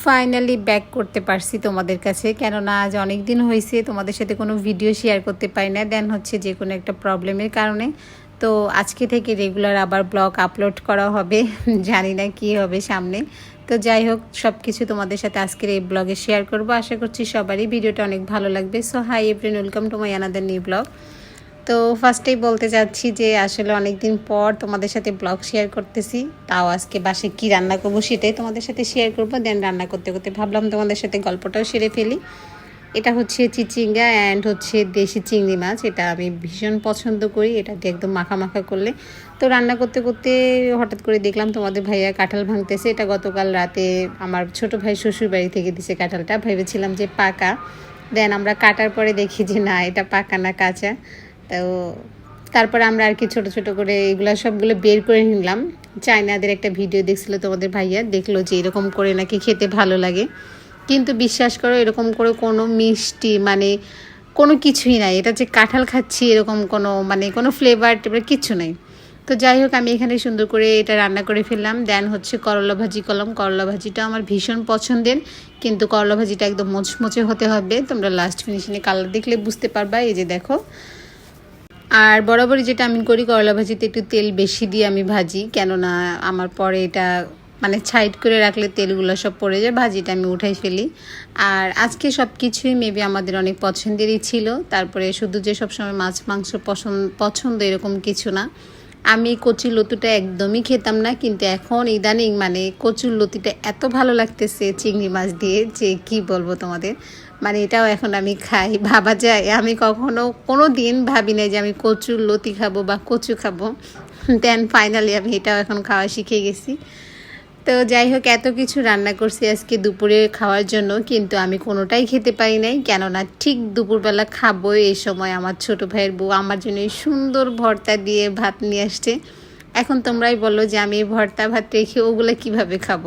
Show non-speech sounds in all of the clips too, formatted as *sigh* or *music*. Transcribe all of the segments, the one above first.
Finally back করতে পারছি তোমাদের কাছে। কেননা আজ অনেক দিন হয়েছে, তোমাদের সাথে কোনো ভিডিও শেয়ার করতে পারি না। দেন হচ্ছে যে কোনো একটা প্রবলেমের কারণে। তো আজকে থেকে রেগুলার আবার ব্লগ আপলোড করা হবে। *laughs* জানি না কি হবে সামনে। তো যাই হোক সব কিছু তোমাদের সাথে আজকের এই ব্লগে শেয়ার করব। আশা করছি সবারই ভিডিওটা অনেক ভালো লাগবে। So hi everyone welcome to my another new blog তো ফার্স্টেই বলতে চাচ্ছি যে আসলে অনেক দিন পর তোমাদের সাথে ব্লগ শেয়ার করতেছি। তাও আজকে বাসে কি রান্না করব সেটাই তোমাদের সাথে শেয়ার করব। দেন রান্না করতে করতে ভাবলাম তোমাদের সাথে গল্পটাও সেরে ফেলি। এটা হচ্ছে চিচিঙ্গা অ্যান্ড হচ্ছে দেশি চিংড়ি মাছ। এটা আমি ভীষণ পছন্দ করি। এটা দিয়ে একদম মাখা মাখা করলে। তো রান্না করতে করতে হঠাৎ করে দেখলাম তোমাদের ভাইয়া কাঁঠাল ভাঙতেছে। এটা গতকাল রাতে আমার ছোট ভাই শ্বশুর বাড়ি থেকে দিছে কাঁঠালটা। ভেবেছিলাম যে পাকা। দেন আমরা কাটার পরে দেখি যে না, এটা পাকা না কাঁচা। তো তারপর আমরা আর কি ছোট ছোট করে এগুলো সবগুলো বের করে নিলাম। চায়নাদের একটা ভিডিও দেখছিল তোমাদের ভাইয়া, দেখল যে এরকম করে নাকি খেতে ভালো লাগে। কিন্তু বিশ্বাস করো, এরকম করে কোনো মিষ্টি মানে কোনো কিছুই নাই। এটা যে কাঁঠাল খাচ্ছি এরকম কোনো মানে কোনো ফ্লেভার টেভার কিছু নাই। তো যাই হোক, আমি এখানে সুন্দর করে এটা রান্না করে ফেললাম। দেন হচ্ছে করলা ভাজি করলাম। করলা ভাজিটা আমার ভীষণ পছন্দের, কিন্তু করলা ভাজিটা একদম মোচমোচে হতে হবে। তোমরা লাস্ট ফিনিশিংয়ে কালার দেখলে বুঝতে পারবা। এই যে দেখো আর বরাবরই যেটা আমি করি, করলা ভাজিতে একটু তেল বেশি দিয়ে আমি ভাজি। কেননা আমার পরে এটা মানে ছাইড করে রাখলে তেলগুলো সব পড়ে যায়, ভাজিটা আমি উঠাই ফেলি। আর আজকে সব কিছুই মেবি আমাদের অনেক পছন্দেরই ছিল। তারপরে শুধু যে সবসময় মাছ, মাংস পছন্দ পছন্দ এরকম কিছু না। আমি কচুর লতুটা একদমই খেতাম না, কিন্তু এখন ইদানিং মানে কচুর লতিটা এত ভালো লাগতেছে চিংড়ি মাছ দিয়ে যে কি বলব তোমাদের। মানে এটাও এখন আমি খাই, ভাবা যায়। আমি কখনো কোনো দিন ভাবি নাই যে আমি কচুর লতি খাব বা কচু খাব। দেন ফাইনালি আমি এটাও এখন খাওয়া শিখে গেছি। তো যাই হোক, এত কিছু রান্না করছি আজকে দুপুরে খাওয়ার জন্য, কিন্তু আমি কোনোটাই খেতে পারি নাই। কেননা ঠিক দুপুরবেলা খাব এই সময় আমার ছোট ভাইয়ের বউ। আমার জন্য সুন্দর ভর্তা দিয়ে ভাত নিয়ে আসছে। এখন তোমরাই বলো যে আমি ভর্তা ভাত রেখে ওগুলো কীভাবে খাব?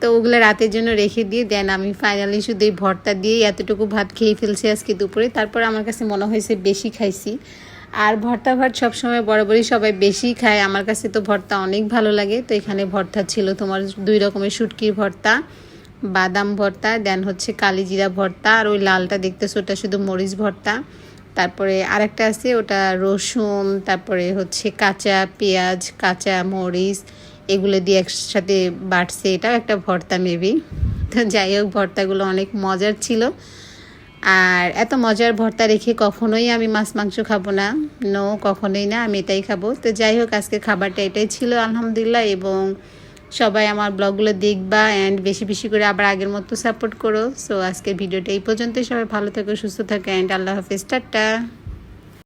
তো ওগুলো রাতের জন্য রেখে দিয়ে দেন আমি ফাইনালি শুধু এই ভর্তা দিয়ে এতটুকু ভাত খেয়ে ফেলছি আজকে দুপুরে। তারপর আমার কাছে মনে হয়েছে বেশি খাইছি। আর ভর্তা ভাত সবসময় বরাবরই সবাই বেশি খায়। আমার কাছে তো ভর্তা অনেক ভালো লাগে। তো এখানে ভর্তা ছিল তোমার দুই রকমের শুটকির ভর্তা, বাদাম ভর্তা, দেন হচ্ছে কালিজিরা ভর্তা, আর ওই লালটা দেখতেছো ওটা শুধু মরিচ ভর্তা। তারপরে আরেকটা আছে, ওটা রসুন, তারপরে হচ্ছে কাঁচা পেঁয়াজ, কাঁচা মরিচ, এগুলো দিয়ে একসাথে বাটছে। এটাও একটা ভর্তা মেবি তো যাই হোক, ভর্তাগুলো অনেক মজার ছিল। আর এত মজার ভর্তা রেখে কখনোই আমি মাছ মাংস খাব না। নো কখনোই না, আমি এটাই খাব। তো যাই হোক আজকে খাবারটা এটাই ছিল, আলহামদুলিল্লাহ। এবং সবাই আমার ব্লগগুলো দেখবা অ্যান্ড বেশি বেশি করে আবার আগের মতো সাপোর্ট করো। সো আজকে ভিডিওটা এই পর্যন্তই। সবাই ভালো থাকো, সুস্থ থাকো অ্যান্ড আল্লাহ হাফিজ। টাটা।